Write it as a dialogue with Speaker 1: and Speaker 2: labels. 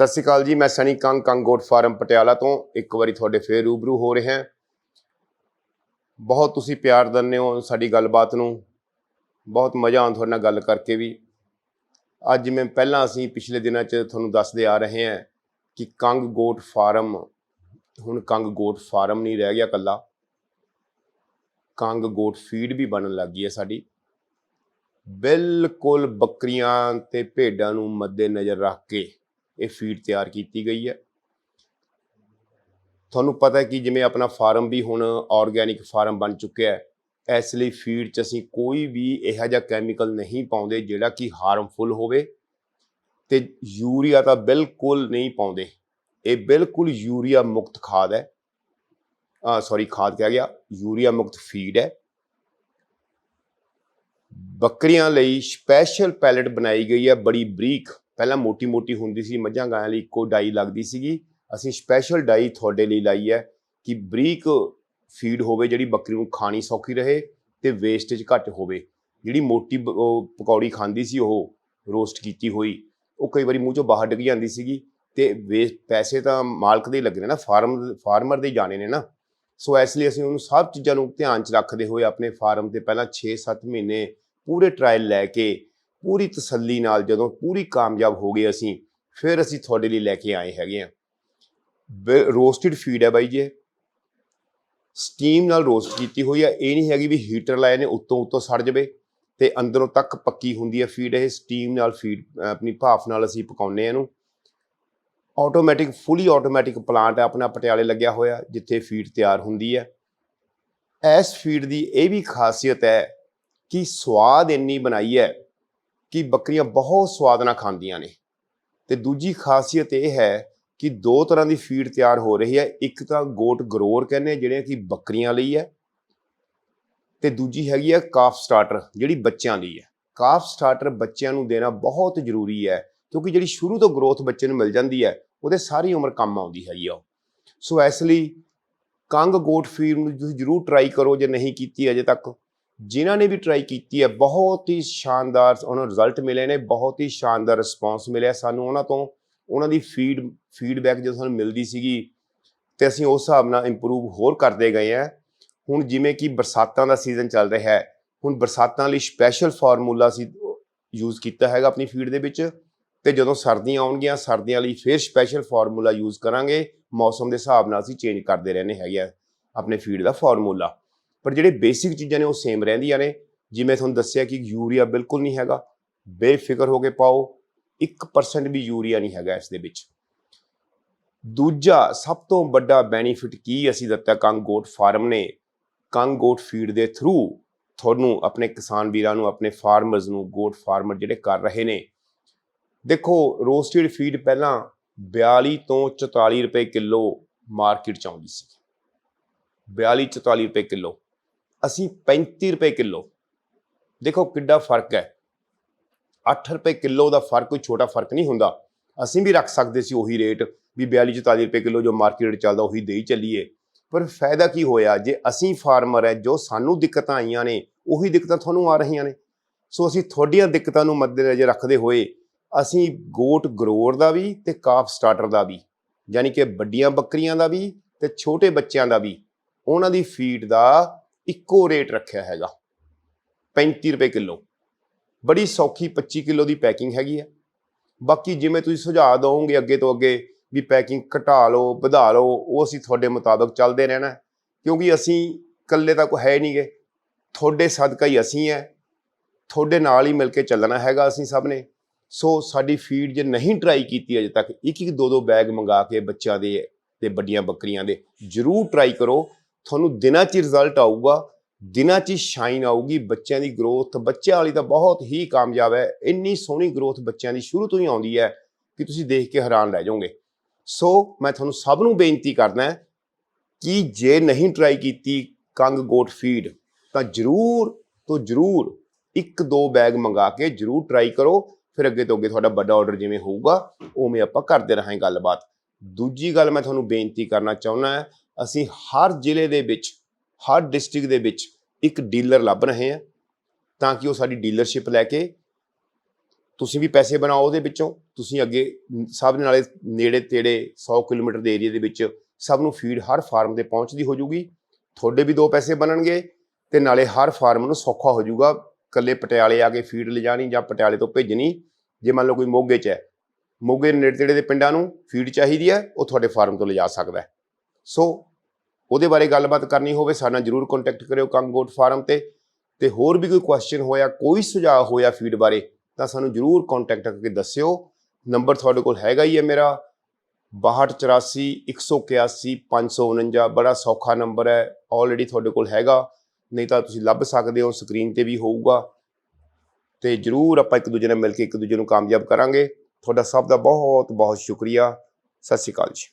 Speaker 1: ਸਤਿ ਸ਼੍ਰੀ ਅਕਾਲ ਜੀ, ਮੈਂ ਸਨੀ ਕੰਗ ਕੰਗ ਗੋਟ ਫਾਰਮ ਪਟਿਆਲਾ ਤੋਂ। ਇੱਕ ਵਾਰੀ ਤੁਹਾਡੇ ਫੇਰ ਰੂਬਰੂ ਹੋ ਰਹੇ ਹਾਂ। ਬਹੁਤ ਤੁਸੀਂ ਪਿਆਰ ਦਿੰਦੇ ਹੋ ਸਾਡੀ ਗੱਲਬਾਤ ਨੂੰ। ਬਹੁਤ ਮਜ਼ਾ ਆਉਂਦਾ ਤੁਹਾਡੇ ਨਾਲ ਗੱਲ ਕਰਕੇ ਵੀ। ਅੱਜ ਜਿਵੇਂ ਪਹਿਲਾਂ ਅਸੀਂ ਪਿਛਲੇ ਦਿਨਾਂ 'ਚ ਤੁਹਾਨੂੰ ਦੱਸਦੇ ਆ ਰਹੇ ਹਾਂ ਕਿ ਕੰਗ ਗੋਟ ਫਾਰਮ, ਹੁਣ ਕੰਗ ਗੋਟ ਫਾਰਮ ਨਹੀਂ ਰਹਿ ਗਿਆ ਕੱਲਾ ਕੰਗ ਗੋਟ ਫੀਡ ਵੀ ਬਣਨ ਲੱਗ ਗਈ ਹੈ ਸਾਡੀ। ਬਿਲਕੁਲ ਬੱਕਰੀਆਂ ਤੇ ਭੇਡਾਂ ਨੂੰ ਮੱਦੇ ਨਜ਼ਰ ਰੱਖ ਕੇ ਇਹ ਫੀਡ ਤਿਆਰ ਕੀਤੀ ਗਈ ਹੈ। ਤੁਹਾਨੂੰ ਪਤਾ ਹੈ ਕਿ ਜਿਵੇਂ ਆਪਣਾ ਫਾਰਮ ਵੀ ਹੁਣ ਆਰਗੇਨਿਕ ਫਾਰਮ ਬਣ ਚੁੱਕਿਆ ਹੈ, ਇਸ ਲਈ ਫੀਡ 'ਚ ਅਸੀਂ ਕੋਈ ਵੀ ਇਹੋ ਜਿਹਾ ਕੈਮੀਕਲ ਨਹੀਂ ਪਾਉਂਦੇ ਜਿਹੜਾ ਕਿ ਹਾਰਮਫੁਲ ਹੋਵੇ ਤੇ ਯੂਰੀਆ ਤਾਂ ਬਿਲਕੁਲ ਨਹੀਂ ਪਾਉਂਦੇ। ਇਹ ਬਿਲਕੁਲ ਯੂਰੀਆ ਮੁਕਤ ਖਾਦ ਹੈ। ਆ ਸੌਰੀ ਖਾਦ ਕਿਹਾ ਗਿਆ, ਯੂਰੀਆ ਮੁਕਤ ਫੀਡ ਹੈ। ਬੱਕਰੀਆਂ ਲਈ ਸਪੈਸ਼ਲ ਪੈਲੇਟ ਬਣਾਈ ਗਈ ਹੈ, ਬੜੀ ਬਰੀਕ ਪਹਿਲਾਂ ਮੋਟੀ ਮੋਟੀ ਹੁੰਦੀ ਸੀ, ਮੱਝਾਂ ਗਾਇਆਂ ਲਈ ਇੱਕੋ ਡਾਈ ਲੱਗਦੀ ਸੀਗੀ। ਅਸੀਂ ਸਪੈਸ਼ਲ ਡਾਈ ਤੁਹਾਡੇ ਲਈ ਲਾਈ ਹੈ ਕਿ ਬਰੀਕ ਫੀਡ ਹੋਵੇ ਜਿਹੜੀ ਬੱਕਰੀ ਨੂੰ ਖਾਣੀ ਸੌਖੀ ਰਹੇ ਤੇ ਵੇਸਟੇਜ ਘੱਟ ਹੋਵੇ। ਜਿਹੜੀ ਮੋਟੀ ਪਕੌੜੀ ਖਾਂਦੀ ਸੀ, ਉਹ ਰੋਸਟ ਕੀਤੀ ਹੋਈ, ਉਹ ਕਈ ਵਾਰੀ ਮੂੰਹ ਚੋਂ ਬਾਹਰ ਡਿੱਗ ਜਾਂਦੀ ਸੀਗੀ ਤੇ ਵੇਸ ਪੈਸੇ ਤਾਂ ਮਾਲਕ ਦੇ ਹੀ ਲੱਗਣੇ ਨਾ ਫਾਰਮ ਫਾਰਮਰ ਦੇ ਹੀ ਜਾਣੇ ਨੇ ਨਾ। ਸੋ ਇਸ ਲਈ ਅਸੀਂ ਉਹਨੂੰ ਸਭ ਚੀਜ਼ਾਂ ਨੂੰ ਧਿਆਨ 'ਚ ਰੱਖਦੇ ਹੋਏ ਆਪਣੇ ਫਾਰਮ ਤੇ ਪਹਿਲਾਂ 6-7 ਮਹੀਨੇ ਪੂਰੇ ਟਰਾਇਲ ਲੈ ਕੇ ਪੂਰੀ ਤਸੱਲੀ ਨਾਲ ਜਦੋਂ ਪੂਰੀ ਕਾਮਯਾਬ ਹੋ ਗਏ ਅਸੀਂ, ਫਿਰ ਅਸੀਂ ਤੁਹਾਡੇ ਲਈ ਲੈ ਕੇ ਆਏ ਹੈਗੇ ਆ ਰੋਸਟਡ ਫੀਡ ਹੈ ਬਾਈ ਜੀ ਸਟੀਮ ਨਾਲ ਰੋਸਟ ਕੀਤੀ ਹੋਈ ਹੈ ਇਹ ਨਹੀਂ ਹੈਗੀ ਵੀ ਹੀਟਰ ਲਾਏ ਨੇ, ਉੱਤੋਂ ਉੱਤੋਂ ਸੜ ਜਾਵੇ ਤੇ ਅੰਦਰੋਂ ਤੱਕ ਪੱਕੀ ਹੁੰਦੀ ਹੈ ਫੀਡ ਇਹ। ਸਟੀਮ ਨਾਲ ਫੀਡ ਆਪਣੀ ਭਾਫ ਨਾਲ ਅਸੀਂ ਪਕਾਉਂਦੇ ਹਾਂ ਇਹਨੂੰ। ਆਟੋਮੈਟਿਕ ਫੁੱਲੀ ਆਟੋਮੈਟਿਕ ਪਲਾਂਟ ਹੈ, ਆਪਣਾ ਪਟਿਆਲੇ ਲੱਗਿਆ ਹੋਇਆ, ਜਿੱਥੇ ਫੀਡ ਤਿਆਰ ਹੁੰਦੀ ਹੈ। ਇਸ ਫੀਡ ਦੀ ਇਹ ਵੀ ਖਾਸੀਅਤ ਹੈ ਕਿ ਸਵਾਦ ਇੰਨੀ ਬਣਾਈ ਹੈ ਕਿ ਬੱਕਰੀਆਂ ਬਹੁਤ ਸਵਾਦ ਨਾਲ ਖਾਂਦੀਆਂ ਨੇ। ਤੇ ਦੂਜੀ ਖਾਸੀਅਤ ਇਹ ਹੈ ਕਿ ਦੋ ਤਰ੍ਹਾਂ ਦੀ ਫੀਡ ਤਿਆਰ ਹੋ ਰਹੀ ਹੈ। ਇੱਕ ਤਾਂ ਗੋਟ ਗਰੋਰ ਕਹਿੰਦੇ ਜਿਹੜੇ ਕਿ ਬੱਕਰੀਆਂ ਲਈ ਹੈ। ਤੇ ਦੂਜੀ ਹੈਗੀ ਹੈ ਕਾਫ ਸਟਾਰਟਰ ਜਿਹੜੀ ਬੱਚਿਆਂ ਲਈ ਹੈ। ਕਾਫ ਸਟਾਰਟਰ ਬੱਚਿਆਂ ਨੂੰ ਦੇਣਾ ਬਹੁਤ ਜ਼ਰੂਰੀ ਹੈ, ਕਿਉਂਕਿ ਜਿਹੜੀ ਸ਼ੁਰੂ ਤੋਂ ਗਰੋਥ ਬੱਚੇ ਨੂੰ ਮਿਲ ਜਾਂਦੀ ਹੈ, ਉਹਦੇ ਸਾਰੀ ਉਮਰ ਕੰਮ ਆਉਂਦੀ ਹੈਗੀ ਆ ਉਹ। ਸੋ ਇਸ ਲਈ ਕੰਗ ਗੋਟ ਫੀਡ ਨੂੰ ਤੁਸੀਂ ਜ਼ਰੂਰ ਟਰਾਈ ਕਰੋ, ਜੇ ਨਹੀਂ ਕੀਤੀ ਅਜੇ ਤੱਕ। ਜਿਨ੍ਹਾਂ ਨੇ ਵੀ ਟਰਾਈ ਕੀਤੀ ਹੈ, ਬਹੁਤ ਹੀ ਸ਼ਾਨਦਾਰ ਉਹਨਾਂ ਨੂੰ ਰਿਜ਼ਲਟ ਮਿਲੇ ਨੇ, ਬਹੁਤ ਹੀ ਸ਼ਾਨਦਾਰ ਰਿਸਪੌਂਸ ਮਿਲਿਆ ਸਾਨੂੰ ਉਹਨਾਂ ਤੋਂ। ਉਹਨਾਂ ਦੀ ਫੀਡ ਫੀਡਬੈਕ ਜਦੋਂ ਸਾਨੂੰ ਮਿਲਦੀ ਸੀਗੀ ਤੇ ਅਸੀਂ ਉਸ ਹਿਸਾਬ ਨਾਲ ਇੰਪਰੂਵ ਹੋਰ ਕਰਦੇ ਗਏ ਆ ਹੁਣ ਜਿਵੇਂ ਕਿ ਬਰਸਾਤਾਂ ਦਾ ਸੀਜ਼ਨ ਚੱਲ ਰਿਹਾ ਹੈ, ਹੁਣ ਬਰਸਾਤਾਂ ਲਈ ਸਪੈਸ਼ਲ ਫਾਰਮੂਲਾ ਅਸੀਂ ਯੂਜ਼ ਕੀਤਾ ਹੈਗਾ ਆਪਣੀ ਫੀਡ ਦੇ ਵਿੱਚ ਤੇ ਜਦੋਂ ਸਰਦੀਆਂ ਆਉਣਗੀਆਂ, ਸਰਦੀਆਂ ਲਈ ਫਿਰ ਸਪੈਸ਼ਲ ਫਾਰਮੂਲਾ ਯੂਜ਼ ਕਰਾਂਗੇ। ਮੌਸਮ ਦੇ ਹਿਸਾਬ ਨਾਲ ਅਸੀਂ ਚੇਂਜ ਕਰਦੇ ਰਹਿੰਦੇ ਹੈਗੇ ਆ ਆਪਣੇ ਫੀਡ ਦਾ ਫਾਰਮੂਲਾ ਪਰ ਜਿਹੜੇ ਬੇਸਿਕ ਚੀਜ਼ਾਂ ਨੇ ਉਹ ਸੇਮ ਰਹਿੰਦੀਆਂ ਨੇ। ਜਿਵੇਂ ਤੁਹਾਨੂੰ ਦੱਸਿਆ ਕਿ ਯੂਰੀਆ ਬਿਲਕੁਲ ਨਹੀਂ ਹੈਗਾ, ਬੇਫਿਕਰ ਹੋ ਕੇ ਪਾਓ 1% ਵੀ ਯੂਰੀਆ ਨਹੀਂ ਹੈਗਾ ਇਸ ਦੇ ਵਿੱਚ। ਦੂਜਾ, ਸਭ ਤੋਂ ਵੱਡਾ ਬੈਨੀਫਿਟ ਕੀ ਅਸੀਂ ਦਿੱਤਾ ਕੰਗ ਗੋਟ ਫਾਰਮ ਨੇ? ਕੰਗ ਗੋਟ ਫੀਡ ਦੇ ਥਰੂ ਤੁਹਾਨੂੰ ਆਪਣੇ ਕਿਸਾਨ ਵੀਰਾਂ ਨੂੰ, ਆਪਣੇ ਫਾਰਮਰਸ ਨੂੰ ਗੋਟ ਫਾਰਮਰ ਜਿਹੜੇ ਕਰ ਰਹੇ ਨੇ। ਦੇਖੋ ਰੋਸਟਡ ਫੀਡ ਪਹਿਲਾਂ 42 ਤੋਂ 44 ਰੁਪਏ ਕਿਲੋ ਮਾਰਕੀਟ ਚ ਆਉਂਦੀ ਸੀ। 42 44 ਰੁਪਏ ਕਿਲੋ। ਅਸੀਂ 35 ਰੁਪਏ ਕਿਲੋ। ਦੇਖੋ ਕਿੱਡਾ ਫ਼ਰਕ ਹੈ। 8 ਰੁਪਏ ਕਿਲੋ ਦਾ ਫ਼ਰਕ, ਕੋਈ ਛੋਟਾ ਫ਼ਰਕ ਨਹੀਂ ਹੁੰਦਾ। ਅਸੀਂ ਵੀ ਰੱਖ ਸਕਦੇ ਸੀ ਉਹੀ ਰੇਟ ਵੀ 42 44 ਰੁਪਏ ਕਿਲੋ ਜੋ ਮਾਰਕੀਟ ਚੱਲਦਾ, ਉਹੀ ਦੇਈ ਚੱਲੀਏ। ਪਰ ਫਾਇਦਾ ਕੀ ਹੋਇਆ? ਜੇ ਅਸੀਂ ਫਾਰਮਰ ਹੈ, ਜੋ ਸਾਨੂੰ ਦਿੱਕਤਾਂ ਆਈਆਂ ਨੇ, ਉਹੀ ਦਿੱਕਤਾਂ ਤੁਹਾਨੂੰ ਆ ਰਹੀਆਂ ਨੇ। ਸੋ ਅਸੀਂ ਤੁਹਾਡੀਆਂ ਦਿੱਕਤਾਂ ਨੂੰ ਮੱਦੇਨਜ਼ਰ ਰੱਖਦੇ ਹੋਏ ਅਸੀਂ ਗੋਟ ਗਰੋਰ ਦਾ ਵੀ ਤੇ ਕਾਫ ਸਟਾਰਟਰ ਦਾ ਵੀ, ਯਾਨੀ ਕਿ ਵੱਡੀਆਂ ਬੱਕਰੀਆਂ ਦਾ ਵੀ ਤੇ ਛੋਟੇ ਬੱਚਿਆਂ ਦਾ ਵੀ, ਉਹਨਾਂ ਦੀ ਫੀਡ ਦਾ ਇੱਕੋ ਰੇਟ ਰੱਖਿਆ ਹੈਗਾ। 35 ਰੁਪਏ ਕਿਲੋ। ਬੜੀ ਸੌਖੀ 25 ਕਿਲੋ ਦੀ ਪੈਕਿੰਗ ਹੈਗੀ ਹੈ ਬਾਕੀ ਜਿਵੇਂ ਤੁਸੀਂ ਸੁਝਾਅ ਦਿਓਗੇ ਅੱਗੇ ਤੋਂ ਅੱਗੇ ਵੀ ਪੈਕਿੰਗ ਘਟਾ ਲਓ, ਵਧਾ ਲਓ, ਉਹ ਅਸੀਂ ਤੁਹਾਡੇ ਮੁਤਾਬਕ ਚੱਲਦੇ ਰਹਿਣਾ। ਕਿਉਂਕਿ ਅਸੀਂ ਇਕੱਲੇ ਤਾਂ ਕੋਈ ਹੈ ਨਹੀਂਗੇ। ਤੁਹਾਡੇ ਸਦਕਾ ਹੀ ਅਸੀਂ ਹੈ ਤੁਹਾਡੇ ਨਾਲ ਹੀ ਮਿਲ ਕੇ ਚੱਲਣਾ ਹੈਗਾ ਅਸੀਂ ਸਭ ਨੇ। ਸੋ ਸਾਡੀ ਫੀਡ ਜੇ ਨਹੀਂ ਟਰਾਈ ਕੀਤੀ ਅਜੇ ਤੱਕ ਇੱਕ ਇੱਕ ਦੋ ਦੋ ਬੈਗ ਮੰਗਾ ਕੇ ਬੱਚਿਆਂ ਦੇ, ਤੇ ਵੱਡੀਆਂ ਬੱਕਰੀਆਂ ਦੇ, ਜਰੂਰ ਟਰਾਈ ਕਰੋ। ਤੁਹਾਨੂੰ ਦਿਨਾਂ 'ਚ ਰਿਜ਼ਲਟ ਆਊਗਾ, ਦਿਨਾਂ 'ਚ ਸ਼ਾਈਨ ਆਊਗੀ ਬੱਚਿਆਂ ਦੀ ਗਰੋਥ ਬੱਚਿਆਂ ਵਾਲੀ ਤਾਂ ਬਹੁਤ ਹੀ ਕਾਮਯਾਬ ਹੈ, ਇੰਨੀ ਸੋਹਣੀ ਗਰੋਥ ਬੱਚਿਆਂ ਦੀ ਸ਼ੁਰੂ ਤੋਂ ਹੀ ਆਉਂਦੀ ਹੈ ਕਿ ਤੁਸੀਂ ਦੇਖ ਕੇ ਹੈਰਾਨ ਰਹਿ ਜਾਓਗੇ। ਸੋ ਮੈਂ ਤੁਹਾਨੂੰ ਸਭ ਨੂੰ ਬੇਨਤੀ ਕਰਦਾ ਕਿ ਜੇ ਨਹੀਂ ਟਰਾਈ ਕੀਤੀ ਕੰਗ ਗੋਟ ਫੀਡ ਤਾਂ ਜਰੂਰ ਤੋਂ ਜਰੂਰ ਇੱਕ ਦੋ ਬੈਗ ਮੰਗਾ ਕੇ ਜਰੂਰ ਟਰਾਈ ਕਰੋ, ਫਿਰ ਅੱਗੇ ਤੋਂ ਅੱਗੇ ਤੁਹਾਡਾ ਵੱਡਾ ਆਰਡਰ ਜਿਵੇਂ ਹੋਊਗਾ, ਉਵੇਂ ਆਪਾਂ ਕਰਦੇ ਰਹਾਂਗੇ ਗੱਲਬਾਤ। ਦੂਜੀ ਗੱਲ ਮੈਂ ਤੁਹਾਨੂੰ ਬੇਨਤੀ ਕਰਨਾ ਚਾਹੁੰਦਾ ਹੈ ਅਸੀਂ ਹਰ ਜ਼ਿਲ੍ਹੇ ਦੇ ਵਿੱਚ, ਹਰ ਡਿਸਟ੍ਰਿਕਟ ਦੇ ਵਿੱਚ ਇੱਕ ਡੀਲਰ ਲੱਭ ਰਹੇ ਹਾਂ ਤਾਂ ਕਿ ਉਹ ਸਾਡੀ ਡੀਲਰਸ਼ਿਪ ਲੈ ਕੇ ਤੁਸੀਂ ਵੀ ਪੈਸੇ ਬਣਾਓ ਉਹਦੇ ਵਿੱਚੋਂ, ਤੁਸੀਂ ਅੱਗੇ ਸਭ ਦੇ ਨਾਲੇ ਨੇੜੇ ਤੇੜੇ 100 ਕਿਲੋਮੀਟਰ ਦੇ ਏਰੀਆ ਦੇ ਵਿੱਚ ਸਭ ਨੂੰ ਫੀਡ ਹਰ ਫਾਰਮ ਤੇ ਪਹੁੰਚਦੀ ਹੋ ਜਾਊਗੀ ਤੁਹਾਡੇ ਵੀ ਦੋ ਪੈਸੇ ਬਣਨਗੇ ਤੇ ਨਾਲੇ ਹਰ ਫਾਰਮ ਨੂੰ ਸੌਖਾ ਹੋ ਜਾਊਗਾ ਕੱਲੇ ਪਟਿਆਲੇ ਆ ਕੇ ਫੀਡ ਲਿਜਾਣੀ ਜਾਂ ਪਟਿਆਲੇ ਤੋਂ ਭੇਜਣੀ, ਜੇ ਮੰਨ ਲਓ ਕੋਈ ਮੋਗੇ 'ਚ ਹੈ, ਮੋਗੇ ਨੇੜੇ ਤੇੜੇ ਦੇ ਪਿੰਡਾਂ ਨੂੰ ਫੀਡ ਚਾਹੀਦੀ ਹੈ, ਉਹ ਤੁਹਾਡੇ ਫਾਰਮ ਤੋਂ ਲਿਜਾ ਸਕਦਾ ਸੋ ਉਹਦੇ ਬਾਰੇ ਗੱਲਬਾਤ ਕਰਨੀ ਹੋਵੇ, ਸਾਡੇ ਨਾਲ ਜਰੂਰ ਕੰਟੈਕਟ ਕਰਿਓ ਕੰਗੋਟ ਫਾਰਮ ਤੇ। ਤੇ ਹੋਰ ਵੀ ਕੋਈ ਕੁਐਸਚਨ ਹੋਇਆ, ਕੋਈ ਸੁਝਾਅ ਹੋਇਆ ਫੀਡ ਬਾਰੇ, ਤਾਂ ਸਾਨੂੰ ਜਰੂਰ ਕੰਟੈਕਟ ਕਰਕੇ ਦੱਸਿਓ। ਨੰਬਰ ਤੁਹਾਡੇ ਕੋਲ ਹੈਗਾ ਹੀ ਹੈ ਮੇਰਾ 6284 181 549 ਬੜਾ ਸੌਖਾ ਨੰਬਰ ਹੈ ਆਲਰੇਡੀ ਤੁਹਾਡੇ ਕੋਲ ਹੈਗਾ। ਨਹੀਂ ਤਾਂ ਤੁਸੀਂ ਲੱਭ ਸਕਦੇ ਹੋ ਸਕਰੀਨ ਤੇ ਵੀ ਹੋਊਗਾ। ਤੇ ਜਰੂਰ ਆਪਾਂ ਇੱਕ ਦੂਜੇ ਨਾਲ ਮਿਲ ਕੇ ਇੱਕ ਦੂਜੇ ਨੂੰ ਕਾਮਯਾਬ ਕਰਾਂਗੇ। ਤੁਹਾਡਾ ਸਭ ਦਾ ਬਹੁਤ ਬਹੁਤ ਸ਼ੁਕਰੀਆ। ਸਤਿ ਸ਼੍ਰੀ ਅਕਾਲ ਜੀ।